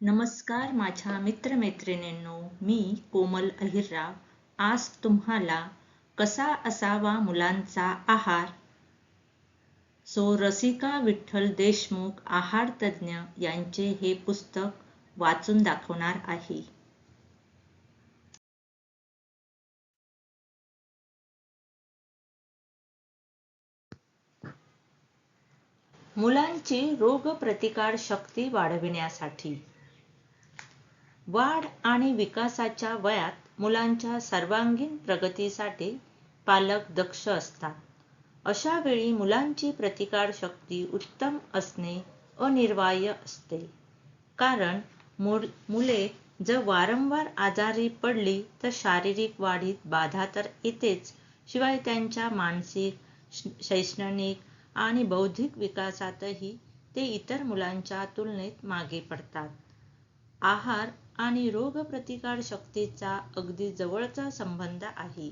नमस्कार माझ्या मित्रमैत्रिणींनो मी कोमल अहिरराव. आज तुम्हाला कसा असावा मुलांचा आहार? सो रसिका विठ्ठल देशमुख आहार तज्ज्ञ यांचे हे पुस्तक वाचून दाखवणार आहे. मुलांची रोगप्रतिकार शक्ती वाढविण्यासाठी वाढ आणि विकासाच्या वयात मुलांच्या सर्वांगीण प्रगतीसाठी पालक दक्ष असतात. अशा वेळी मुलांची प्रतिकार शक्ती उत्तम असणे अनिर्वाय असते. कारण मुले जर वारंवार आजारी पडली तर शारीरिक वाढीत बाधा तर येतेच. शिवाय त्यांच्या मानसिक शैक्षणिक आणि बौद्धिक विकासातही ते इतर मुलांच्या तुलनेत मागे पडतात. आहार आणि रोगप्रतिकार शक्तीचा अगदी जवळचा संबंध आहे.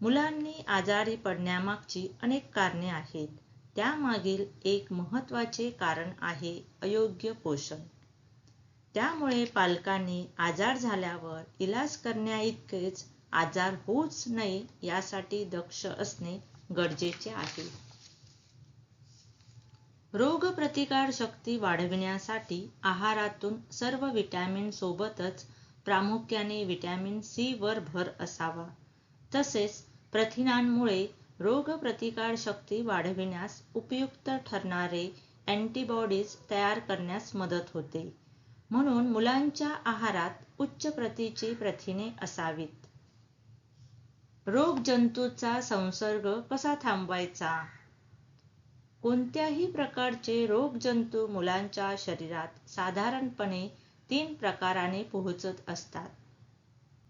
मुलांनी आजारी पडण्यामागची अनेक कारणे आहेत. त्यामागील एक महत्त्वाचे कारण आहे अयोग्य पोषण. त्यामुळे पालकांनी आजार झाल्यावर इलाज करण्याइतकेच आजार होऊच नये यासाठी दक्ष असणे गरजेचे आहे. रोगप्रतिकार शक्ती वाढविण्यासाठी आहारातून सर्व व्हिटॅमिन सोबतच प्रामुख्याने व्हिटॅमिन सी वर भर असावा. तसेच प्रथिनांमुळे रोगप्रतिकार शक्ती वाढविण्यास उपयुक्त ठरणारे अँटीबॉडीज तयार करण्यास मदत होते. म्हणून मुलांच्या आहारात उच्च प्रतीची प्रथिने असावीत. रोगजंतूचा संसर्ग कसा थांबवायचा? कोणत्याही प्रकारचे रोगजंतू मुलांच्या शरीरात साधारणपणे तीन प्रकाराने पोहोचत असतात.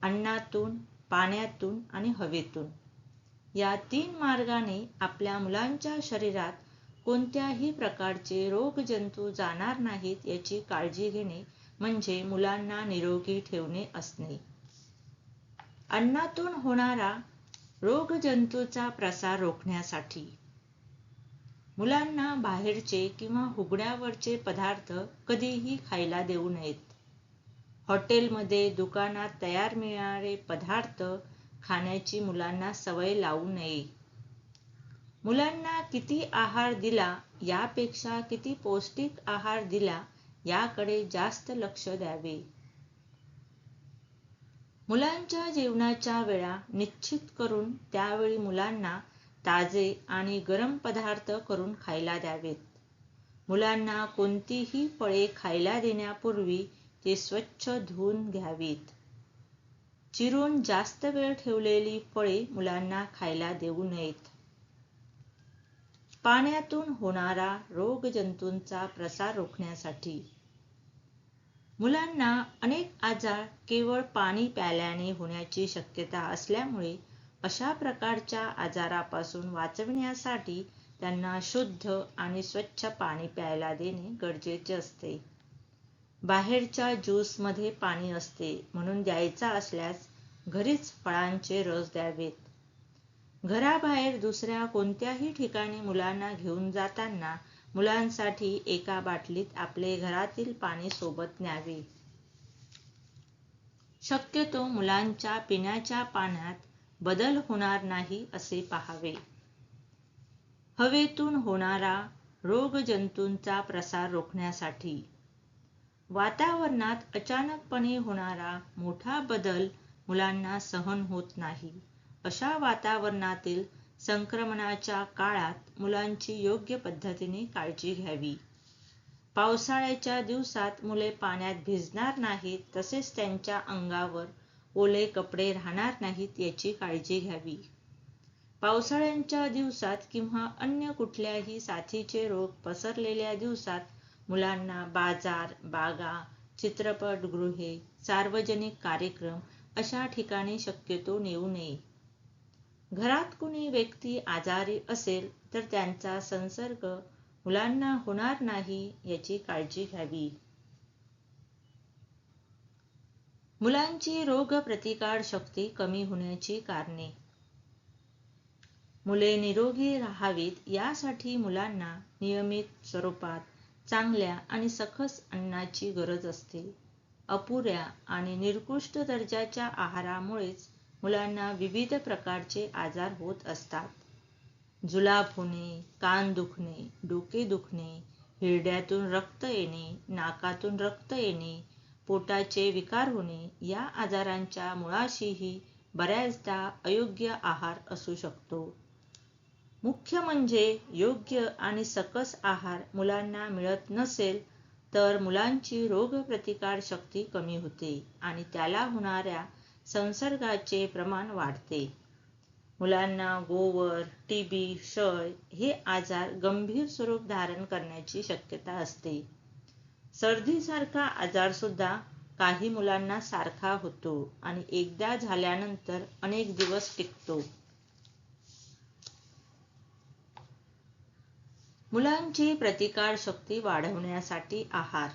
अन्नातून पाण्यातून आणि हवेतून. या तीन मार्गाने आपल्या मुलांच्या शरीरात कोणत्याही प्रकारचे रोगजंतू जाणार नाहीत याची काळजी घेणे म्हणजे मुलांना निरोगी ठेवणे असणे. अन्नातून होणारा रोगजंतूचा प्रसार रोखण्यासाठी मुलांना बाहेरचे किंवा हुगड्यावरचे पदार्थ कधीही खायला देऊ नयेत. हॉटेलमध्ये दुकानात तयार मिळणारे पदार्थ खाण्याची मुलांना सवय लावू नये. मुलांना किती आहार दिला यापेक्षा किती पौष्टिक आहार दिला याकडे जास्त लक्ष द्यावे. मुलांच्या जेवणाच्या वेळा निश्चित करून त्यावेळी मुलांना ताजे आणि गरम पदार्थ करून खायला द्यावेत. मुलांना कोणतीही फळे खायला देण्यापूर्वी ते स्वच्छ धुवून घ्यावीत. चिरून जास्त वेळ ठेवलेली फळे मुलांना खायला देऊ नयेत. पाण्यातून होणारा रोगजंतूंचा प्रसार रोखण्यासाठी. मुलांना अनेक आजार केवळ पाणी प्यायल्याने होण्याची शक्यता असल्यामुळे अशा प्रकारच्या आजारापासून वाचविण्यासाठी त्यांना शुद्ध आणि स्वच्छ पाणी प्यायला देणे गरजेचे असते. बाहेरच्या ज्यूसमध्ये पाणी असते म्हणून द्यायचा असल्यास घरीच फळांचे रस द्यावेत. घराबाहेर दुसऱ्या कोणत्याही ठिकाणी मुलांना घेऊन जाताना मुलांसाठी एका बाटलीत आपले घरातील पाणी सोबत न्यावे. शक्यतो मुलांच्या पिण्याच्या पाण्यात बदल होणार नाही असे पाहावे. हवेतून होणारा रोगजंतूंचा प्रसार रोखण्यासाठी वातावरणात अचानकपणे होणारा मोठा बदल मुलांना सहन होत नाही. अशा वातावरणातील संक्रमणाच्या काळात मुलांची योग्य पद्धतीने काळजी घ्यावी. पावसाळ्याच्या दिवसात मुले पाण्यात भिजणार नाहीत तसेच त्यांच्या अंगावर ओले कपडे राहणार नाहीत याची काळजी घ्यावी. पावसाळ्याच्या दिवसात किंवा अन्य कुठल्याही साथीचे रोग पसरलेल्या दिवसात मुलांना बाजार बागा चित्रपटगृहे सार्वजनिक कार्यक्रम अशा ठिकाणी शक्यतो नेऊ नये. घरात कुणी व्यक्ती आजारी असेल तर त्यांचा संसर्ग मुलांना होणार नाही याची काळजी घ्यावी. मुलांची रोगप्रतिकार शक्ती कमी होण्याची कारणे. मुले निरोगी राहावीत यासाठी मुलांना नियमित स्वरूपात चांगल्या आणि सकस अन्नाची गरज असते. अपुऱ्या आणि निकृष्ट दर्जाच्या आहारामुळेच मुलांना विविध प्रकारचे आजार होत असतात. जुलाब होणे कान दुखणे डोके दुखणे हिरड्यातून रक्त येणे नाकातून रक्त येणे पोटाचे विकार होणे या आजारांच्या मुळाशीही बऱ्याचदा अयोग्य आहार असू शकतो. मुख्य म्हणजे योग्य आणि सकस आहार मुलांना मिळत नसेल तर मुलांची रोगप्रतिकार शक्ती कमी होते आणि त्याला होणाऱ्या संसर्गाचे प्रमाण वाढते. मुलांना गोवर टीबी क्षय हे आजार गंभीर स्वरूप धारण करण्याची शक्यता असते. सर्दीसारखा आजार सुद्धा काही मुलांना सारखा होतो आणि एकदा झाल्यानंतर अनेक दिवस टिकतो. मुलांची प्रतिकार शक्ती वाढवण्यासाठी आहार.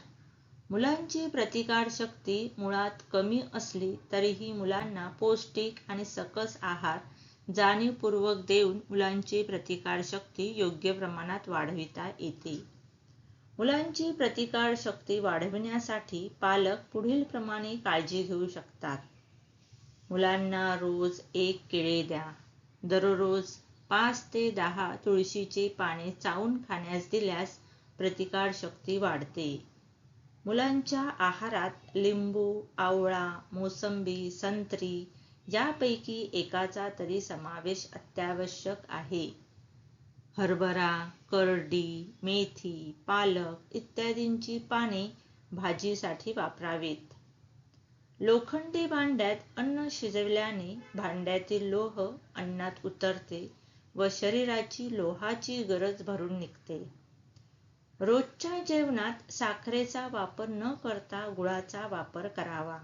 मुलांची प्रतिकार शक्ती मुळात कमी असली तरीही मुलांना पौष्टिक आणि सकस आहार जाणीवपूर्वक देऊन मुलांची प्रतिकार शक्ती योग्य प्रमाणात वाढविता येते. मुलांची प्रतिकार शक्ती वाढविण्यासाठी पालक पुढील प्रमाणे काळजी घेऊ शकतात. मुलांना रोज एक केळे द्या. दररोज पाच ते दहा तुळशीचे पाने चावून खाण्यास दिल्यास प्रतिकार शक्ती वाढते. मुलांच्या आहारात लिंबू आवळा मोसंबी संत्री यापैकी एकाचा तरी समावेश अत्यावश्यक आहे. हरभरा करडी मेथी पालक इत्यादींची पाने भाजीसाठी वापरावीत. लोखंडी भांड्यात अन्न शिजवल्याने भांड्यातील लोह अन्नात उतरते व शरीराची लोहाची गरज भरून निघते. रोजच्या जेवणात साखरेचा वापर न करता गुळाचा वापर करावा.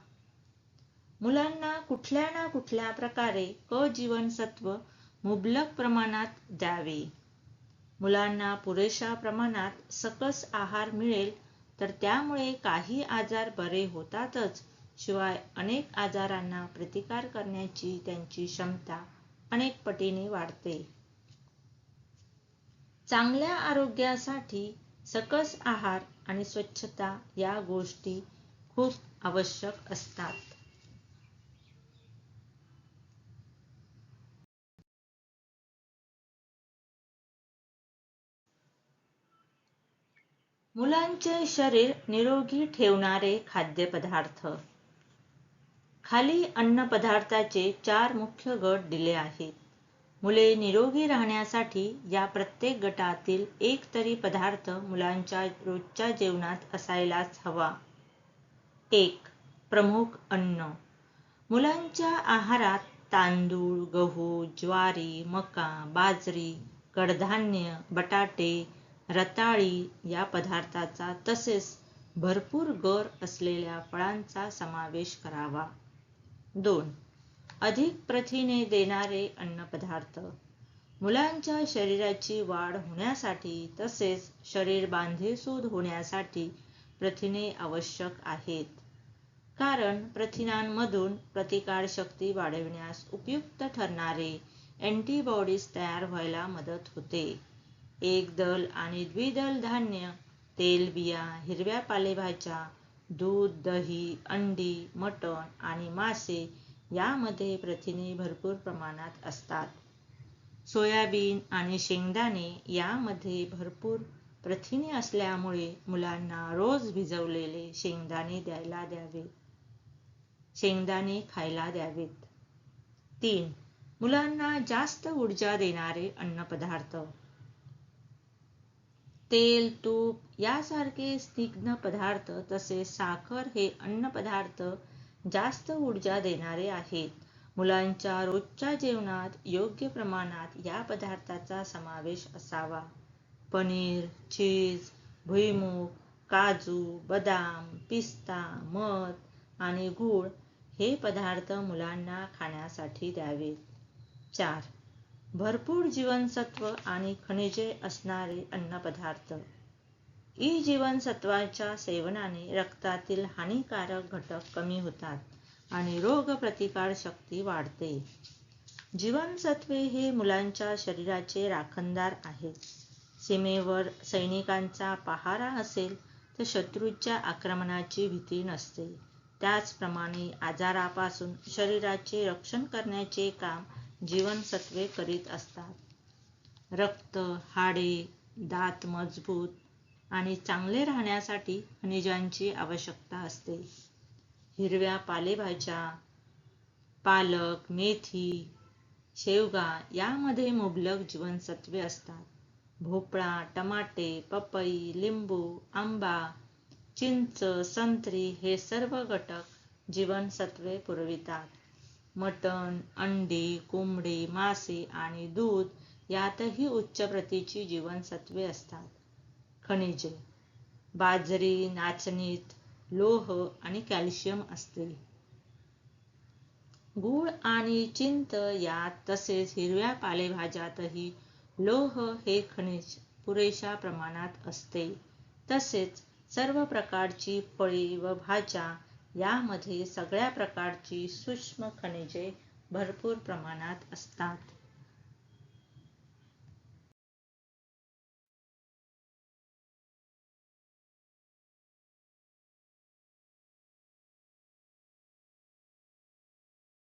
मुलांना कुठल्या ना कुठल्या प्रकारे क जीवनसत्व मुबलक प्रमाणात द्यावे. मुलांना पुरेशा प्रमाणात सकस आहार मिळेल तर त्यामुळे काही आजार बरे होतातच. शिवाय अनेक आजारांना प्रतिकार करण्याची त्यांची क्षमता अनेक पटीने वाढते. चांगल्या आरोग्यासाठी सकस आहार आणि स्वच्छता या गोष्टी खूप आवश्यक असतात. मुलांचे शरीर निरोगी ठेवणारे खाद्यपदार्थ. खाली अन्न पदार्थाचे चार मुख्य गट दिले आहेत. मुले निरोगी राहण्यासाठी या प्रत्येक गटातील एक तरी पदार्थ मुलांच्या रोजच्या जेवणात असायलाच हवा. एक प्रमुख अन्न. मुलांच्या आहारात तांदूळ गहू ज्वारी मका बाजरी कडधान्य बटाटे रताळी या पदार्थाचा तसेच भरपूर गर असलेल्या फळांचा समावेश करावा. दोन अधिक प्रथिने देणारे अन्नपदार्थ मुलांच्या शरीराची वाढ होण्यासाठी तसेच शरीर बांधेसूद होण्यासाठी प्रथिने आवश्यक आहेत. कारण प्रथिनांमधून प्रतिकारशक्ती वाढविण्यास उपयुक्त ठरणारे अँटीबॉडीज तयार व्हायला मदत होते. एकदल आणि द्विदल धान्य तेलबिया हिरव्या पालेभाज्या दूध दही अंडी मटण आणि मासे यामध्ये प्रथिने भरपूर प्रमाणात असतात. सोयाबीन आणि शेंगदाणे यामध्ये भरपूर प्रथिने असल्यामुळे मुलांना रोज भिजवलेले शेंगदाणे द्यायला द्यावे. शेंगदाणे खायला द्यावेत. तीन मुलांना जास्त ऊर्जा देणारे अन्नपदार्थ. तेल तूप यासारखे स्निग्ध पदार्थ तसेच साखर हे अन्नपदार्थ जास्त ऊर्जा देणारे आहेत. मुलांच्या रोजच्या जेवणात योग्य प्रमाणात या पदार्थाचा समावेश असावा. पनीर चीज भुईमूग काजू बदाम पिस्ता मध आणि गूळ हे पदार्थ मुलांना खाण्यासाठी द्यावेत. चार भरपूर जीवनसत्व आणि खनिजे असणारे अन्नपदार्थ. ई जीवनसत्वाच्या सेवनाने रक्तातील हानिकारक घटक कमी होतात आणि रोगप्रतिकार शक्ती वाढते. जीवनसत्वे हे मुलांच्या शरीराचे राखणदार आहेत. सीमेवर सैनिकांचा पहारा असेल तर शत्रूच्या आक्रमणाची भीती नसते. त्याचप्रमाणे आजारापासून शरीराचे रक्षण करण्याचे काम जीवनसत्वे करीत असतात. रक्त हाडे दात मजबूत आणि चांगले राहण्यासाठी खनिजांची आवश्यकता असते. हिरव्या पालेभाज्या पालक मेथी शेवगा यामध्ये मुबलक जीवनसत्वे असतात. भोपळा टमाटे पपई लिंबू आंबा चिंच संत्री हे सर्व घटक जीवनसत्वे पुरवितात. मटण अंडी कोंबडी मासे आणि दूध यातही उच्च प्रतीची जीवनसत्वे असतात. खनिजे बाजरी नाचणीत लोह आणि कॅल्शियम असते. गूळ आणि चिंत यात तसेच हिरव्या पालेभाज्यातही लोह हे खनिज पुरेशा प्रमाणात असते. तसेच सर्व प्रकारची फळे व भाज्या यामध्ये सगळ्या प्रकारची सूक्ष्म खनिजे भरपूर प्रमाणात असतात.